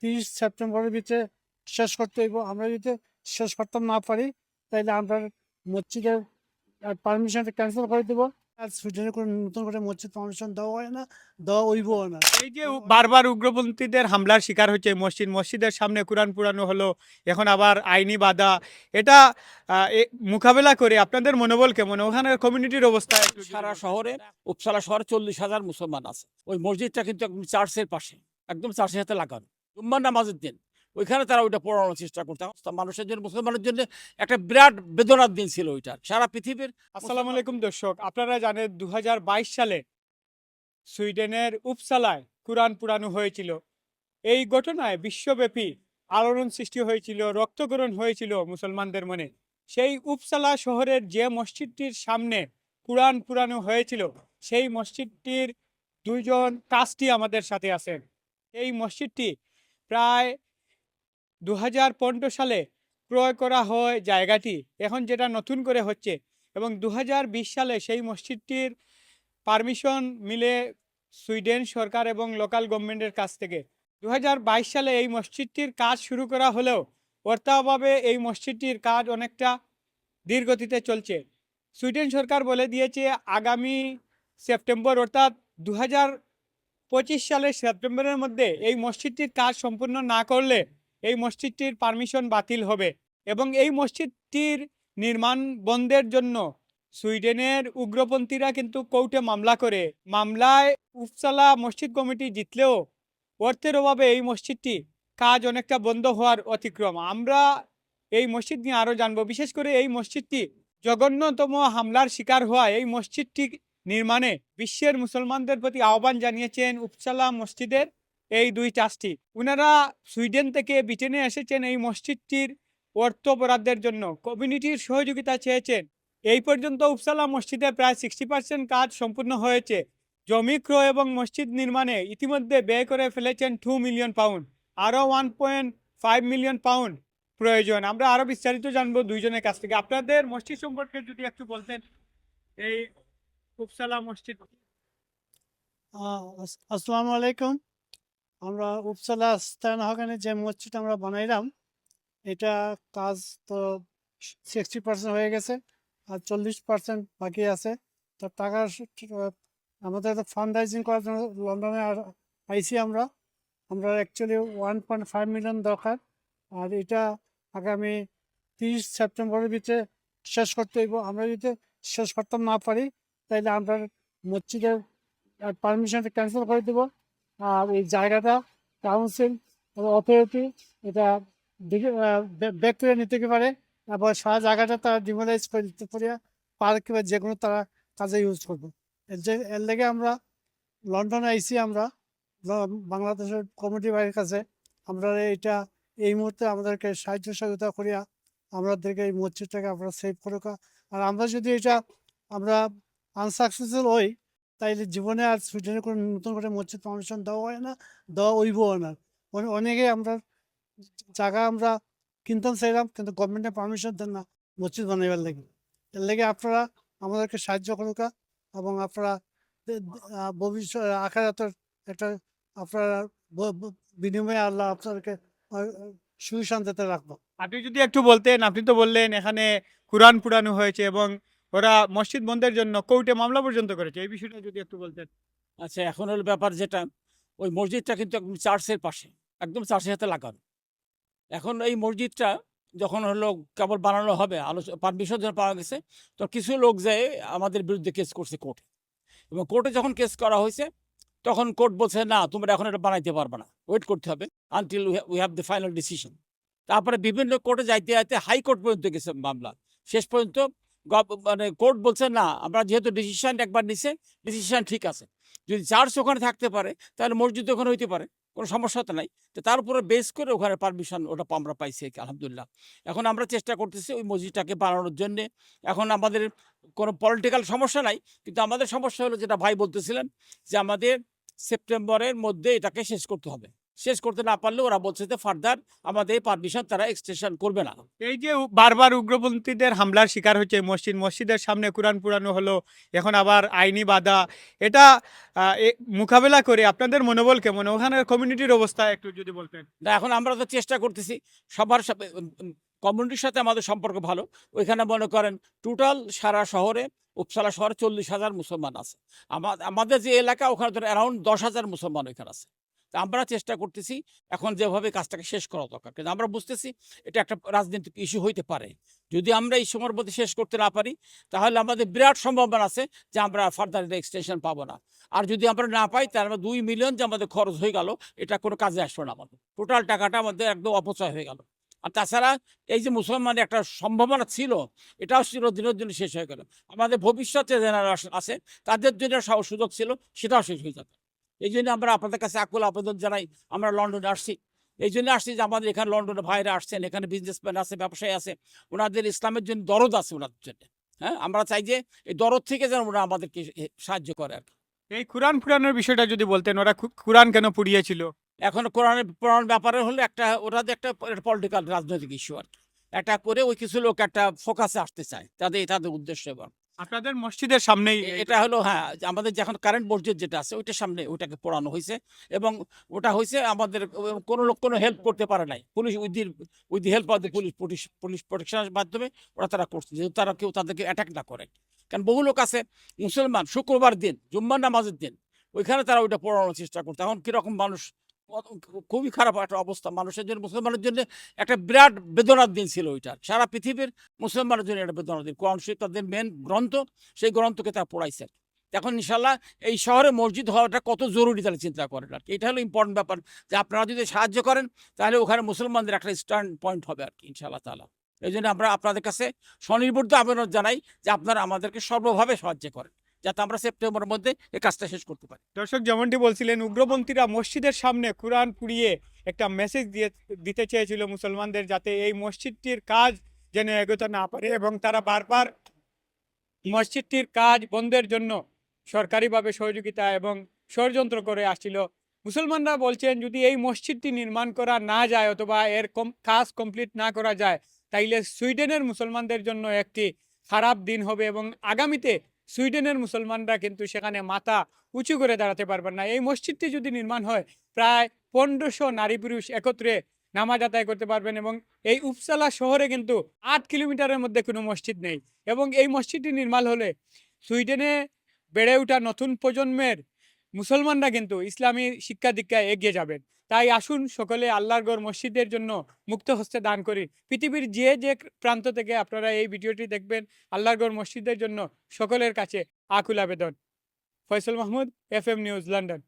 তিরিশ সেপ্টেম্বরের ভিতরে শেষ করতে হইব। আমরা যদি শেষ করতে না পারি তাহলে আমরা মসজিদের পারমিশনটা ক্যান্সেল করে দেবো। আর সুইডেনে কোনো নতুন করে মসজিদ পারমিশন দেওয়া হয় না দেওয়া হইব না। এই যে বারবার উগ্রপন্থীদের হামলার শিকার হচ্ছে মসজিদ মসজিদের সামনে কোরআন পুরানো হলো এখন আবার আইনি বাধা। এটা এ- মোকাবেলা করে আপনাদের মনোবল কেমন? ওখানের কমিউনিটির অবস্থা একটু সারা। শহরে উপসালা শহরে চল্লিশ হাজার মুসলমান আছে। ওই মসজিদটা কিন্তু একদম চার্চের পাশে একদম চার্চের সাথে লাগানো। জুম্মার নামাজের দিন। ওইখানে তারা ওইটা পড়ানোর চেষ্টা করতে। মানুষের জন্য মুসলমানের জন্য একটা বিরাট বেদনার দিন ছিল ওইটা। সারা পৃথিবীর আসসালামু আলাইকুম দর্শক আপনারা জানেন দু হাজার বাইশ সালে সুইডেনের উপসালায় কোরআন পুরানো হয়েছিল। এই ঘটনায় বিশ্বব্যাপী আলোড়ন সৃষ্টি হয়েছিল রক্তকরণ হয়েছিল মুসলমানদের মনে। সেই উপসালা শহরের যে মসজিদটির সামনে কোরআন পুরানো হয়েছিল সেই মসজিদটির দুইজন ট্রাস্টি আমাদের সাথে আছেন। এই মসজিদটি প্রায় দু হাজার পনেরো সালে ক্রয় করা হয় জায়গাটি। এখন যেটা নতুন করে হচ্ছে এবং দু হাজার বিশ সালে সেই মসজিদটির পারমিশন মিলে সুইডেন সরকার এবং লোকাল গভর্নমেন্টের কাছ থেকে। দু হাজার বাইশ সালে এই মসজিদটির কাজ শুরু করা হলেও অর্থাভাবে এই মসজিদটির কাজ অনেকটা ধীরগতিতে চলছে। সুইডেন সরকার বলে দিয়েছে, আগামী সেপ্টেম্বর অর্থাৎ দু পঁচিশ সালের সেপ্টেম্বরের মধ্যে এই মসজিদটির কাজ সম্পূর্ণ না করলে এই মসজিদটির পারমিশন বাতিল হবে এবং এই মসজিদটির নির্মাণ বন্ধের জন্য সুইডেনের উগ্রপন্থীরা কিন্তু কোর্টে মামলা করে। মামলায় উপসালা মসজিদ কমিটি জিতলেও অর্থের অভাবে এই মসজিদটি কাজ অনেকটা বন্ধ হওয়ার অতিক্রম। আমরা এই মসজিদ নিয়ে আরও জানব। বিশেষ করে এই মসজিদটি জঘন্যতম হামলার শিকার হওয়া। এই মসজিদটি নির্মাণে বিশ্বের মুসলমানদের প্রতি আহ্বান জানিয়েছেন উপসালা মসজিদের এই দুই ট্রাস্টি। উনারা সুইডেন থেকে ব্রিটেনে এসেছেন এই মসজিদটির অর্থ বরাদ্দের জন্য। কমিউনিটির সহযোগিতা চেয়েছেন। এই পর্যন্ত উপসালা মসজিদে প্রায় সিক্সটি পার্সেন্ট কাজ সম্পূর্ণ হয়েছে। জমি ক্রয় এবং মসজিদ নির্মাণে ইতিমধ্যে ব্যয় করে ফেলেছেন টু মিলিয়ন পাউন্ড আরও one point five million pound প্রয়োজন। আমরা আরও বিস্তারিত জানব দুইজনের কাছ থেকে। আপনাদের মসজিদ সম্পর্কে যদি একটু বলতেন, এই উপসালা মসজিদ আসসালামু আলাইকুম। আমরা উপসালা স্থান হকানে যে মসজিদ আমরা বানাইলাম, এটা কাজ তো সিক্সটি পার্সেন্ট হয়ে গেছে আর চল্লিশ পার্সেন্ট বাকি আছে। তো টাকা আমাদের তো ফান্ড রাইজিং করার জন্য লন্ডনে আর আইসি আমরা। আমরা actually one point five million দরকার। আর এটা আগামী তিরিশ সেপ্টেম্বরের ভিতরে শেষ করতে হইব। আমরা যদি শেষ করতে না পারি তাহলে আমরা মসজিদের পারমিশনটা ক্যান্সেল করে দেবো। আর এই জায়গাটা কাউন্সিল অথরিটি এটা ব্যাক করে নিতে পারে? আবার সারা জায়গাটা তারা ডিমোলাইজ করে দিতে পারে পার্ক বা যে কোনো তারা কাজে ইউজ করবে। এর যে, এর লেগে আমরা লন্ডনে আইসি আমরা বাংলাদেশের কমিটি বাড়ির কাছে। আমরা এটা, এই মুহূর্তে আমাদেরকে সাহায্য সহযোগিতা করিয়া আমাদেরকে এই মসজিদটাকে আমরা সেভ করে আর আমরা যদি এটা, আমরা আনসাকসেসফুল হই তাইলে জীবনে আর সুইডেনে কোনো নতুন করে মসজিদ পারমিশন দেওয়া হয় না, দেওয়া হইব না। অনেকে আমরা জায়গা আমরা কিনতাম চাইলাম, কিন্তু গভর্নমেন্টের পারমিশন দেন না, মসজিদ বানাইবার লাগে। এর লেগে আপনারা আমাদেরকে সাহায্য করুক, এবং আপনারা ভবিষ্যৎ আখারাতের একটা আপনারা বিনিময়ে আল্লাহ আপনাদেরকে সুশান্তিতে রাখব। আপনি যদি একটু বলতেন, আপনি তো বললেন এখানে কোরআন পুরানো হয়েছে, এবং ওরা মসজিদ বন্ধের জন্য কোর্টে মামলা পর্যন্ত করেছে। এই বিষয়টা যদি একটু বলতেন। আচ্ছা এখন হলো ব্যাপার যেটা, ওই মসজিদটা কিন্তু একদম চার্চের পাশে, একদম চার্চের সাথে লাগানো। এখন এই মসজিদটা যখন হলো কেবল বানানো হবে আলোচনা পারমিশন যখন পাওয়া গেছে, তো কিছু লোক যায় আমাদের বিরুদ্ধে কেস করছে কোর্টে এবং কোর্টে যখন কেস করা হয়েছে, তখন কোর্ট বলছে, না, তোমরা এখন এটা বানাইতে পারবে না। ওয়েট করতে হবে until we have the final decision তারপরে বিভিন্ন কোর্টে যাইতে যাইতে হাইকোর্ট পর্যন্ত গেছে মামলা। শেষ পর্যন্ত মানে কোর্ট বলছে, না, আমরা যেহেতু ডিসিশন একবার নিছে ডিসিশন ঠিক আছে। যদি চার্চ ওখানে থাকতে পারে, তাহলে মসজিদ ওখানে হইতে পারে, কোনো সমস্যা তো নাই। তো তার উপরে বেস করে ওখানে পারমিশন ওটা আমরা পাইছি আলহামদুলিল্লাহ। এখন আমরা চেষ্টা করতেছি ওই মসজিদটাকে বানানোর জন্যে। এখন আমাদের কোনো পলিটিক্যাল সমস্যা নাই, কিন্তু আমাদের সমস্যা হলো যেটা ভাই বলতেছিলেন, যে আমাদের সেপ্টেম্বরের মধ্যে এটাকে শেষ করতে হবে। শেষ করতে না পারলে ওরা বলছে যে ফার্দার আমাদের এই পারমিশন তারা এক্সটেনশন করবে না। এই যে বারবার উগ্রপন্থীদের হামলার শিকার হচ্ছে মসজিদ মসজিদের সামনে কোরআন পুরানো হলো এখন আবার আইনি বাধা। এটা মোকাবেলা করে আপনাদের মনোবল কেমন? ওখানের কমিউনিটির অবস্থা একটু যদি বলতেন। না এখন আমরা তো চেষ্টা করতেছি সবার সাথে কমিউনিটির সাথে আমাদের সম্পর্ক ভালো। ওইখানে মনে করেন টোটাল সারা শহরে উপসালা শহরে চল্লিশ হাজার মুসলমান আছে। আমাদের যে এলাকা ওখানে তো অ্যারাউন্ড দশ হাজার মুসলমান ওইখানে আছে। আমরা চেষ্টা করতেছি এখন যেভাবে কাজটাকে শেষ করা দরকার। কিন্তু আমরা বুঝতেছি এটা একটা রাজনৈতিক ইস্যু হইতে পারে। যদি আমরা এই সময়ের মধ্যে শেষ করতে না পারি, তাহলে আমাদের বিরাট সম্ভাবনা আছে যে আমরা ফার্দার এক্সটেনশন পাবো না। আর যদি আমরা না পাই, তাহলে দুই মিলিয়ন যে আমাদের খরচ হয়ে গেল, এটা কোনো কাজে আসবে না আমাদের। টোটাল টাকাটা আমাদের একদম অপচয় হয়ে গেল। আর তাছাড়া এই যে মুসলমানের একটা সম্ভাবনা ছিল, এটাও ছিল দিনের জন্য শেষ হয়ে গেল। আমাদের ভবিষ্যতে জেনারেশন আছে, তাদের জন্য সুযোগ ছিল, সেটাও শেষ হয়ে যাবে। এই জন্য আমরা আপনাদের কাছে আকুল আবেদন জানাই আমরা লন্ডনে আসছি। এই জন্য আসছি যে আমাদের এখানে লন্ডনে ভাইরা আসছেন এখানে বিজনেসম্যান আছে ব্যবসায়ী আছে ওনাদের ইসলামের জন্য দরদ আছে ওনাদের জন্য। হ্যাঁ আমরা চাই যে এই দরদ থেকে যেন ওরা আমাদেরকে সাহায্য করে আর এই কোরআন পুরানোর বিষয়টা যদি বলতেন ওরা কোরআন কেন পুড়িয়েছিল? এখন কোরআনের পুরাণ ব্যাপারে হলে একটা ওনাদের একটা পলিটিক্যাল রাজনৈতিক ইস্যু আর কি। একটা করে ওই কিছু লোক একটা ফোকাসে আসতে চায় তাদের তাদের উদ্দেশ্য এবং। আপনাদের মসজিদের সামনেই এ- এটা হলো হ্যাঁ আমাদের যে এখন কারেন্ট মসজিদ যেটা আছে ওইটার সামনে ওইটাকে পড়ানো হয়েছে এবং ওটা হয়েছে আমাদের কোনো লোক কোনো হেল্প করতে পারে নাই। Police with with the help of police police police প্রোটেকশনের মাধ্যমে ওরা তারা করছে যেহেতু তারা কেউ তাদেরকে অ্যাটাক না করে। কারণ বহু লোক আছে মুসলমান শুক্রবার দিন জুম্মার নামাজের দিন ওইখানে তারা ওইটা পড়ানোর চেষ্টা করতো এখন কীরকম মানুষ খুবই খারাপ একটা অবস্থা মানুষের জন্য, মুসলমানের জন্য একটা বিরাট বেদনার দিন ছিল ওইটা সারা পৃথিবীর মুসলমানের জন্য একটা বেদনার দিন। কোরআন শরীফ তাদের মেন গ্রন্থ, সেই গ্রন্থকে তারা পড়াইছেন এখন ইনশাল্লাহ এই শহরে মসজিদ হওয়াটা কত জরুরি তাহলে চিন্তা করেন আর কি। এটা হলো ইম্পর্টেন্ট ব্যাপার যে আপনারা যদি সাহায্য করেন, তাহলে ওখানে মুসলমানদের একটা স্ট্যান্ড পয়েন্ট হবে আর কি ইনশাল্লাহ তালা এই জন্য আমরা আপনাদের কাছে স্বনির্বদ্ধ আবেদন জানাই যে আপনারা আমাদেরকে সর্বভাবে সাহায্য করেন। যাতে আমরা সেপ্টেম্বরের মধ্যে এই কাজটা শেষ করতে পারি। দর্শক, যেমনটি বলছিলেন, উগ্রপন্থীরা মসজিদের সামনে কোরআন পুড়িয়ে একটা মেসেজ দিয়ে, দিতে চেয়েছিল মুসলমানদের যাতে এই মসজিদটির কাজ যেন এগোতে না পারে এবং তারা বারবার মসজিদটির কাজ বন্ধের জন্য সরকারিভাবে সহযোগিতা এবং ষড়যন্ত্র করে আসছিল। মুসলমানরা বলছেন, যদি এই মসজিদটি নির্মাণ করা না যায় অথবা এর কাজ কমপ্লিট না করা যায়, তাইলে সুইডেনের মুসলমানদের জন্য একটি খারাপ দিন হবে এবং আগামীতে সুইডেনের মুসলমানরা কিন্তু সেখানে মাথা উঁচু করে দাঁড়াতে পারবেন না। এই মসজিদটি যদি নির্মাণ হয়, প্রায় পনেরোশো নারী পুরুষ একত্রে নামাজ আদায় করতে পারবেন এবং এই উপসালা শহরে কিন্তু আট কিলোমিটারের মধ্যে কোনো মসজিদ নেই। এবং এই মসজিদটি নির্মাণ হলে সুইডেনে বেড়ে ওঠা নতুন প্রজন্মের মুসলমানরা কিন্তু ইসলামী শিক্ষা দীক্ষায় এগিয়ে যাবেন। তাই আসুন সকলে আল্লাহর গড় মসজিদের জন্য মুক্ত হস্তে দান করি। পৃথিবীর যে যে প্রান্ত থেকে আপনারা এই ভিডিওটি দেখবেন, আল্লাহর গড় মসজিদের জন্য সকলের কাছে আকুল আবেদন। Faisal Mahmud F M news, London.